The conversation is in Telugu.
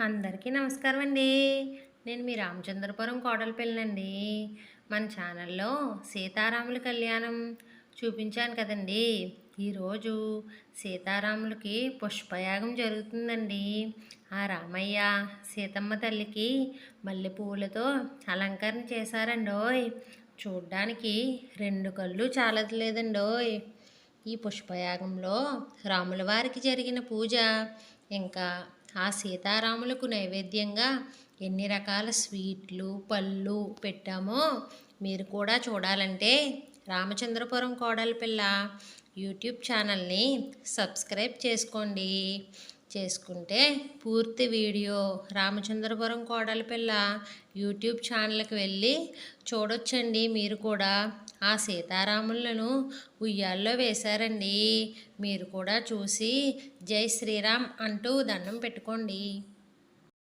అందరికీ నమస్కారం అండి. నేను మీ రామచంద్రపురం కోడలపిల్లండి మన ఛానల్లో సీతారాముల కళ్యాణం చూపించాను కదండి. ఈరోజు సీతారాములకి పుష్పయాగం జరుగుతుందండి. ఆ రామయ్య సీతమ్మ తల్లికి మల్లెపూలతో అలంకరణ చేశారండోయ్. చూడ్డానికి రెండు కళ్ళు చాలట్లేదండోయ్. ఈ పుష్పయాగంలో రాముల వారికి జరిగిన పూజ ఇంకా ఆ సీతారాములకు నైవేద్యంగా ఎన్ని రకాల స్వీట్లు పళ్ళు పెట్టామో మీరు కూడా చూడాలంటే రామచంద్రపురం కోడలిపిల్ల యూట్యూబ్ ఛానల్ని సబ్స్క్రైబ్ చేసుకోండి. చేసుకుంటే పూర్తి వీడియో. రామచంద్రపురం కోడల పిల్ల యూట్యూబ్ ఛానల్కి వెళ్ళి చూడొచ్చండి మీరు కూడా. ఆ సీతారాములను ఉయ్యాల్లో వేశారండి. మీరు కూడా చూసి జై శ్రీరామ్ అంటూ దండం పెట్టుకోండి.